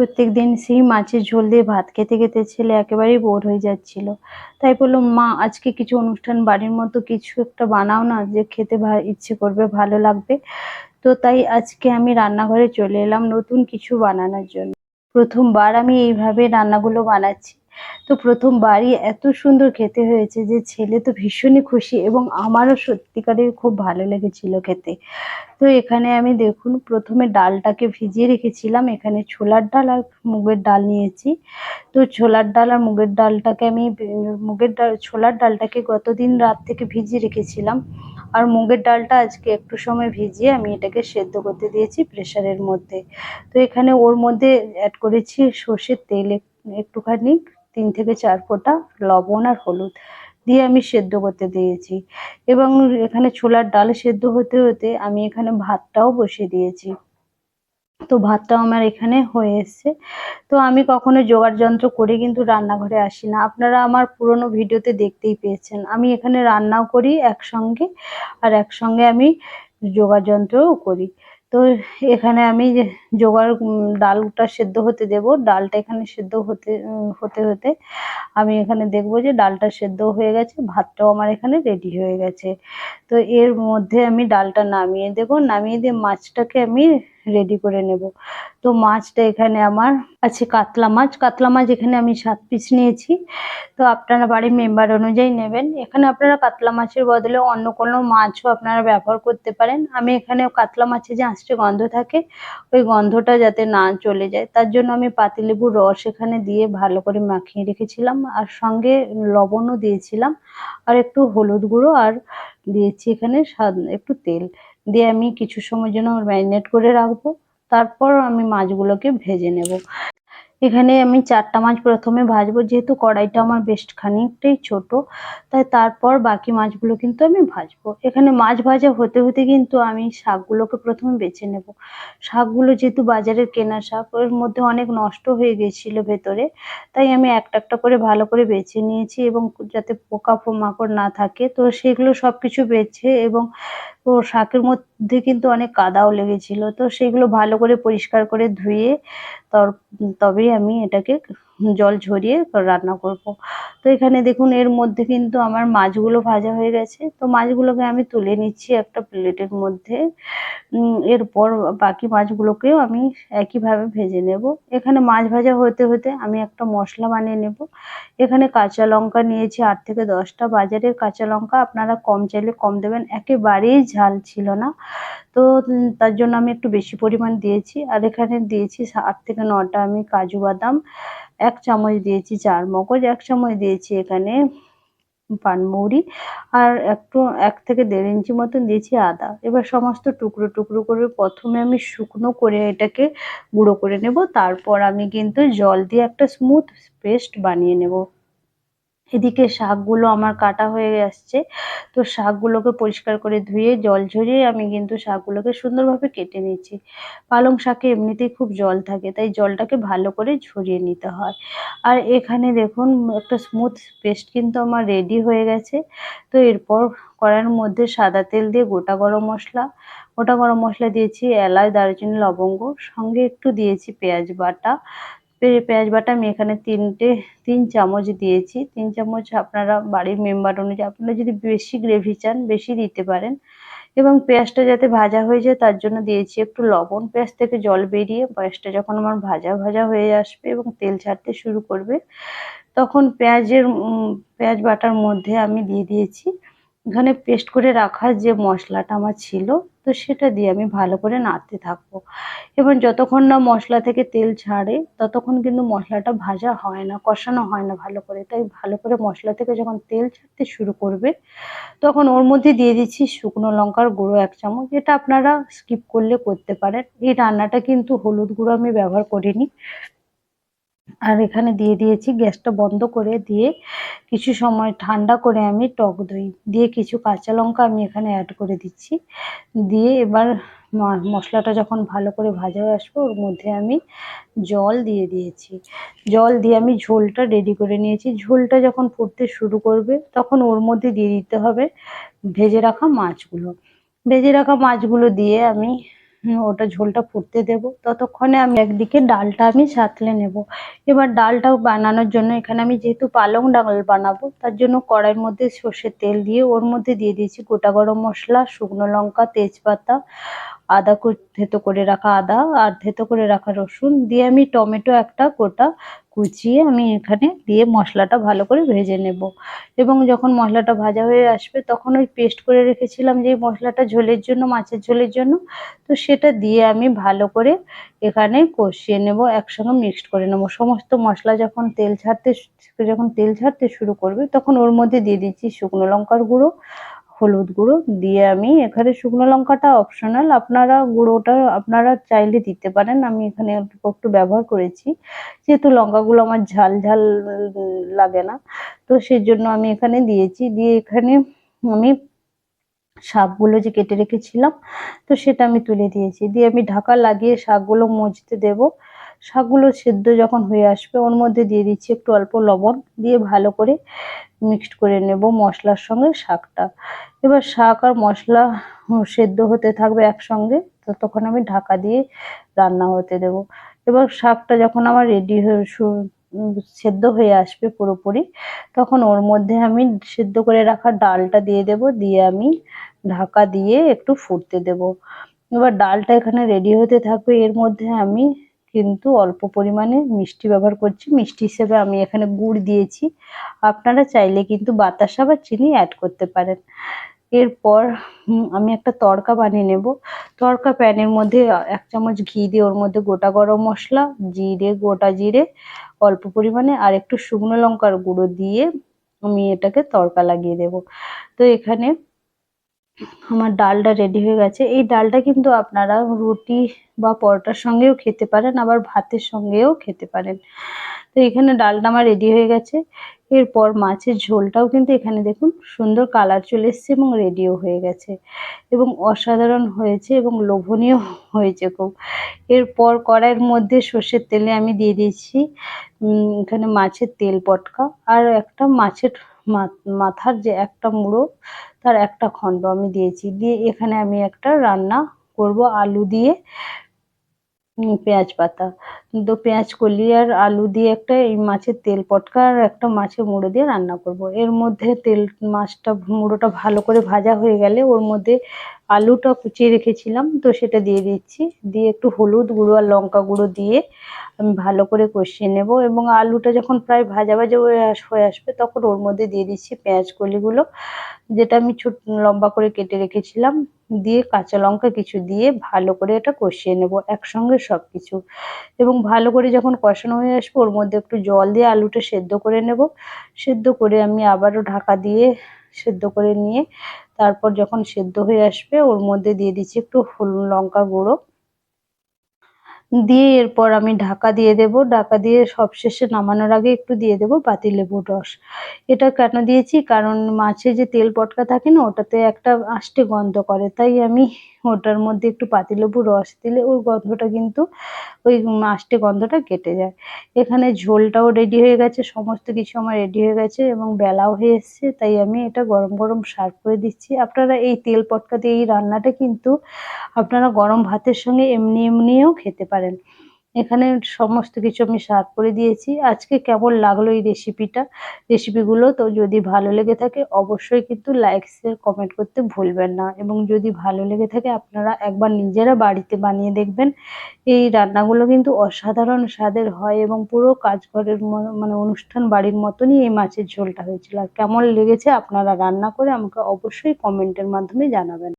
প্রত্যেকদিন সেই মাছের ঝোল দিয়ে ভাত খেতে খেতে ছেলে একেবারেই বোর হয়ে যাচ্ছিল। তাই বলল, মা, আজকে কিছু অনুষ্ঠান বাড়ির মতো কিছু একটা বানাও না, যে খেতে ইচ্ছে করবে, ভালো লাগবে। তো তাই আজকে আমি রান্নাঘরে চলে এলাম নতুন কিছু বানানোর জন্য। প্রথমবার আমি এইভাবে রান্নাগুলো বানাচ্ছি। তো প্রথমবারই এত সুন্দর খেতে হয়েছে যে ছেলে তো ভীষণই খুশি এবং আমারও সত্যিকারের খুব ভালো লেগেছিল খেতে। তো এখানে আমি দেখুন, প্রথমে ডালটাকে ভিজিয়ে রেখেছিলাম। এখানে ছোলার ডাল আর মুগের ডাল নিয়েছি। তো ছোলার ডাল আর মুগের ডালটাকে আমি মুগের ডাল, ছোলার ডালটাকে গতদিন রাত থেকে ভিজিয়ে রেখেছিলাম। আর মুগের ডালটা আজকে একটু সময় ভিজিয়ে আমি এটাকে সেদ্ধ করতে দিয়েছি প্রেসারের মধ্যে। তো এখানে ওর মধ্যে অ্যাড করেছি সর্ষের তেল একটুখানি। তিন থেকে চার ফোঁটা লবণ আর হলুদ দিয়ে আমি সেদ্ধ করতে দিয়েছি। এবং এখানে ছোলার ডাল সেদ্ধ হতে হতে আমি এখানে ভাতটাও বসিয়ে দিয়েছি। তো ভাতটাও আমার এখানে হয়ে এসছে। তো আমি কখনো জোগাড় যন্ত্র করে কিন্তু রান্নাঘরে আসি না। আপনারা আমার পুরনো ভিডিওতে দেখতেই পেয়েছেন। আমি এখানে রান্নাও করি একসঙ্গে আর একসঙ্গে আমি জোগাড় যন্ত্রও করি। তো এখানে আমি জোগাড় ডালটা সেদ্ধ হতে দেব। ডালটা এখানে সেদ্ধ হতে হতে হতে আমি এখানে দেখব যে ডালটা সেদ্ধ হয়ে গেছে, ভাতটাও আমার এখানে রেডি হয়ে গেছে। তো এর মধ্যে আমি ডালটা নামিয়ে দেব। নামিয়ে দিয়ে মাছটাকে আমি রেডি করে নেব। তো মাছটা এখানে আমার আছে কাতলা মাছ। কাতলা মাছ এখানে আমি সাত পিস নিয়েছি। তো আপনারা বাড়ির মেম্বার অনুযায়ী নেবেন। এখানে আপনারা কাতলা মাছের বদলে অন্য কোনো মাছও আপনারা ব্যবহার করতে পারেন। আমি এখানে কাতলা মাছে যে আঁশটে গন্ধ থাকে, ওই গন্ধটা যাতে না চলে যায়, তার জন্য আমি পাতিলেবুর রস এখানে দিয়ে ভালো করে মাখিয়ে রেখেছিলাম। আর সঙ্গে লবণও দিয়েছিলাম। আর একটু হলুদ গুঁড়ো আর দিয়েছি এখানে স্বাদ, একটু তেল। দিয়ে আমি কিছু সময়ের জন্য ম্যারিনেট করে রাখব। তারপর আমি মাছগুলোকে ভেজে নেব। এখানে আমি চারটা মাছ প্রথমে ভাজবো, যেহেতু কড়াইটা আমার বেশ খানিকটাই ছোট, তাই তারপর বাকি মাছগুলো কিন্তু আমি ভাজবো। এখানে মাছ ভাজা হতে হতে কিন্তু আমি শাকগুলোকে প্রথমে বেছে নেব। শাকগুলো যেহেতু বাজারের কেনা শাক, ওর মধ্যে অনেক নষ্ট হয়ে গেছিল ভেতরে, তাই আমি একটা একটা করে ভালো করে বেছে নিয়েছি এবং যাতে পোকা মাকড় না থাকে, তো সেগুলো সব কিছু বেছে এবং ও শাকের মধ্যে কিন্তু অনেক কাদাও লেগেছিল। তো সেগুলো ভালো করে পরিষ্কার করে ধুয়ে তবেই আমি এটাকে জল ঝরিয়ে রান্না করব। তো এখানে দেখুন, এর মধ্যে কিন্তু আমার মাছগুলো ভাজা হয়ে গেছে। তো মাছগুলোকে আমি তুলে নিচ্ছি একটা প্লেটের মধ্যে। এরপর বাকি মাছগুলোকেও আমি একইভাবে ভেজে নেব। এখানে মাছ ভাজা হতে হতে আমি একটা মশলা বানিয়ে নেব। এখানে কাঁচা লঙ্কা নিয়েছি আট থেকে দশটা। বাজারের কাঁচা লঙ্কা আপনারা কম চাইলে কম দেবেন। একেবারেই ঝাল ছিল না। তো তার জন্য আমি একটু বেশি পরিমাণ দিয়েছি। আর এখানে দিয়েছি আট থেকে নটা আমি কাজু বাদাম। এক চামচ দিয়েছি চার মগজ, এক চামচ দিয়েছি এখানে পানমৌরি আর একটু এক থেকে দেড় ইঞ্চি মতন দিয়েছি আদা। এবার সমস্ত টুকরো টুকরো করে প্রথমে আমি শুকনো করে এটাকে গুঁড়ো করে নেব, তারপর আমি কিন্তু জল দিয়ে একটা স্মুথ পেস্ট বানিয়ে নেব। এদিকে শাকগুলো আমার কাটা হয়ে আসছে। তো শাকগুলোকে পরিষ্কার করে ধুয়ে, জল ঝরিয়ে আমি কিন্তু শাকগুলোকে সুন্দরভাবে কেটে নিচ্ছি। পালং শাকে এমনিতেই খুব জল থাকে, তাই জলটাকে ভালো করে ঝরিয়ে নিতে হয়। আর এখানে দেখুন, একটা স্মুথ পেস্ট কিন্তু আমার রেডি হয়ে গেছে। তো এরপর কড়াইয়ের মধ্যে সাদা তেল দিয়ে গোটা গরম মশলা, গোটা গরম মশলা দিয়েছি এলাচ, দারুচিনি, লবঙ্গ, সঙ্গে একটু দিয়েছি পেঁয়াজ বাটা। পেঁয়াজ বাটা আমি এখানে তিনটে, তিন চামচ দিয়েছি। তিন চামচ আপনারা বাড়ির মেম্বার অনুযায়ী, আপনারা যদি বেশি গ্রেভি চান, বেশি দিতে পারেন। এবং পেঁয়াজটা যাতে ভাজা হয়ে যায়, তার জন্য দিয়েছি একটু লবণ। পেঁয়াজ থেকে জল বেরিয়ে পেঁয়াজটা যখন আমার ভাজা ভাজা হয়ে আসবে এবং তেল ছাড়তে শুরু করবে, তখন পেঁয়াজের পেঁয়াজ বাটার মধ্যে আমি দিয়ে দিয়েছি এখানে পেস্ট করে রাখা যে মশলাটা আমার ছিল, তো সেটা দিয়ে আমি ভালো করে নাড়তে থাকব। এবং যতক্ষণ না মশলা থেকে তেল ছাড়ে, ততক্ষণ কিন্তু মশলাটা ভাজা হয় না, কষানো হয় না ভালো করে। তাই ভালো করে মশলা থেকে যখন তেল ছাড়তে শুরু করবে, তখন ওর মধ্যে দিয়ে দিচ্ছি শুকনো লঙ্কার গুঁড়ো এক চামচ, যেটা আপনারা স্কিপ করলে করতে পারেন। এই রান্নাটা কিন্তু হলুদ গুঁড়ো আমি ব্যবহার করিনি। আর এখানে দিয়ে দিয়েছি গ্যাসটা বন্ধ করে দিয়ে কিছু সময় ঠান্ডা করে আমি টক দই দিয়ে কিছু কাঁচা লঙ্কা আমি এখানে অ্যাড করে দিচ্ছি। দিয়ে এবার মশলাটা যখন ভালো করে ভাজা আসবে, ওর মধ্যে আমি জল দিয়ে দিয়েছি। জল দিয়ে আমি ঝোলটা রেডি করে নিয়েছি। ঝোলটা যখন ফুটতে শুরু করবে, তখন ওর মধ্যে দিয়ে দিতে হবে ভেজে রাখা মাছগুলো। ভেজে রাখা মাছগুলো দিয়ে আমি ওটা ঝোলটা ফুটতে দেব। ততক্ষণে আমি একদিকে ডালটা আমি সাঁতলে নেব। এবার ডালটাও বানানোর জন্য এখানে আমি যেহেতু পালং ডাল বানাবো, তার জন্য কড়াইয়ের মধ্যে সর্ষের তেল দিয়ে ওর মধ্যে দিয়ে দিয়েছি গোটা গরম মশলা, শুকনো লঙ্কা, তেজপাতা, আদা থেতো করে রাখা আদা আর থেতো করে রাখা রসুন। দিয়ে আমি টমেটো একটা গোটা কুচিয়ে আমি এখানে দিয়ে মশলাটা ভালো করে ভেজে নেব। এবং যখন মশলাটা ভাজা হয়ে আসবে তখন ওই পেস্ট করে রেখেছিলাম যে মশলাটা ঝোলের জন্য, মাছের ঝোলের জন্য। তো সেটা দিয়ে আমি ভালো করে এখানে কষিয়ে নেব, একসঙ্গে মিক্সড করে নেব। সমস্ত মশলা যখন তেল ছাড়তে, যখন তেল ছাড়তে শুরু করবে তখন ওর মধ্যে দিয়ে দিচ্ছি শুকনো লঙ্কার গুঁড়ো হলুদ গুঁড়ো দিয়ে আমি এখানে শুকনো লঙ্কাটা অপশনাল আপনারা গুঁড়োটা, আপনারা চাইলে দিতে পারেন। আমি এখানে একটু ব্যবহার করেছি। যেহেতু লঙ্কাগুলো আমার ঝাল ঝাল লাগে না, তো সেই জন্য আমি এখানে দিয়েছি। দিয়ে এখানে আমি শাকগুলো যে কেটে রেখেছিলাম, তো সেটা আমি তুলে দিয়েছি। দিয়ে আমি ঢাকা লাগিয়ে শাকগুলো মজতে দেব। শাকগুলো সেদ্ধ যখন হয়ে আসবে, ওর মধ্যে দিয়ে দিচ্ছি একটু অল্প লবণ দিয়ে ভালো করে মিক্সড করে নেব মশলার সঙ্গে শাকটা। এবার শাক আর মশলা সেদ্ধ হতে থাকবে একসঙ্গে, ততক্ষণ আমি ঢাকা দিয়ে রান্না হতে দেব। এবার শাকটা যখন আমার রেডি হয়ে সেদ্ধ হয়ে আসবে পুরোপুরি, তখন ওর মধ্যে আমি সেদ্ধ করে রাখা ডালটা দিয়ে দেব, দিয়ে আমি ঢাকা দিয়ে একটু ফুটতে দেব। এবার ডালটা এখানে রেডি হতে থাকবে, এর মধ্যে আমি কিন্তু অল্প পরিমাণে মিষ্টি ব্যবহার করছি। মিষ্টি হিসেবে আমি এখানে গুড় দিয়েছি। আপনারা চাইলে কিন্তু বাতাসা বা চিনি অ্যাড করতে পারেন। এরপর আমি একটা তড়কা বানিয়ে নেব। তড়কা প্যানের মধ্যে এক চামচ ঘি দিয়ে ওর মধ্যে গোটা গরম মশলা, জিরে, গোটা জিরে, অল্প পরিমাণে আর একটু শুকনো লঙ্কার গুঁড়ো দিয়ে আমি এটাকে তড়কা লাগিয়ে দেব। তো এখানে আমার ডালটা রেডি হয়ে গেছে। এই ডালটা কিন্তু আপনারা রুটি বা পরোটার সঙ্গেও খেতে পারেন, আবার ভাতের সঙ্গেও খেতে পারেন। তো এখানে ডালটা আমার রেডি হয়ে গেছে। এরপর মাছের ঝোলটাও কিন্তু এখানে দেখুন সুন্দর কালার চলে এসছে এবং রেডিও হয়ে গেছে এবং অসাধারণ হয়েছে এবং লোভনীয় হয়েছে খুব। এরপর কড়াইয়ের মধ্যে সর্ষের তেলে আমি দিয়ে দিয়েছি এখানে মাছের তেল পটকা আর একটা মাছের মাথার যে একটা মুড়ো, তার একটা খণ্ড আমি দিয়েছি। দিয়ে এখানে আমি একটা রান্না করব আলু দিয়ে পেঁয়াজ পাতা। তো পেঁয়াজ কলি আর আলু দিয়ে একটা এই মাছের তেল পটকা আর একটা মাছের মুড়ো দিয়ে রান্না করব। এর মধ্যে তেল, মাছটা, মুড়োটা ভালো করে ভাজা হয়ে গেলে ওর মধ্যে আলুটা কুচিয়ে রেখেছিলাম, তো সেটা দিয়ে দিচ্ছি। দিয়ে একটু হলুদ গুঁড়ো আর লঙ্কা গুঁড়ো দিয়ে আমি ভালো করে কষিয়ে নেব এবং আলুটা যখন প্রায় ভাজা ভাজা হয়ে আস, হয়ে আসবে তখন ওর মধ্যে দিয়ে দিচ্ছি পেঁয়াজ কলিগুলো, যেটা আমি ছোট, লম্বা করে কেটে রেখেছিলাম। দিয়ে কাঁচা লঙ্কা কিছু দিয়ে ভালো করে এটা কষিয়ে নেব একসঙ্গে সব কিছু এবং ভালো করে যখন কষানো হয়ে আসবে ওর মধ্যে একটু জল দিয়ে আলুটা সেদ্ধ করে নেব। সেদ্ধ করে আমি আবারও ঢাকা দিয়ে সেদ্ধ করে নিয়ে তারপর যখন সেদ্ধ হয়ে আসবে, ওর মধ্যে দিয়ে দিচ্ছি একটু হলুদ লঙ্কা গুঁড়ো। দিয়ে এরপর আমি ঢাকা দিয়ে দেব। ঢাকা দিয়ে সব শেষে নামানোর আগে একটু দিয়ে দেব পাতিলেবুর রস। এটা কেন দিয়েছি? কারণ মাছে যে তেল পটকা থাকে না, ওটাতে একটা আষ্টে গন্ধ করে। তাই আমি ওটার মধ্যে একটু পাতিলেবুর রস দিলে ওর গন্ধটা কিন্তু ওই আষ্টে গন্ধটা কেটে যায়। এখানে ঝোলটাও রেডি হয়ে গেছে, সমস্ত কিছু আমার রেডি হয়ে গেছে এবং বেলাও হয়ে এসছে, তাই আমি এটা গরম গরম সার্ভ করে দিচ্ছি। আপনারা এই তেল পটকা দিয়ে এই রান্নাটা কিন্তু আপনারা গরম ভাতের সঙ্গে এমনি এমনিও খেতে পারেন। এখানে সমস্ত কিছু আমি সার্ভ করে দিয়েছি। আজকে কেমন লাগল এই রেসিপিটা রেসিপিগুলো তো যদি ভালো লেগে থাকে, অবশ্যই কিন্তু লাইক শেয়ার কমেন্ট করতে ভুলবেন না। এবং যদি ভালো লেগে থাকে, আপনারা একবার নিজেরা বাড়িতে বানিয়ে দেখবেন। এই রান্নাগুলো কিন্তু অসাধারণ স্বাদের হয় এবং পুরো কাজঘরের মানে অনুষ্ঠান বাড়ির মতনই এই মাছের ঝোলটা হয়েছিল। আর কেমন লেগেছে আপনারা রান্না করে আমাকে অবশ্যই কমেন্টের মাধ্যমে জানাবেন।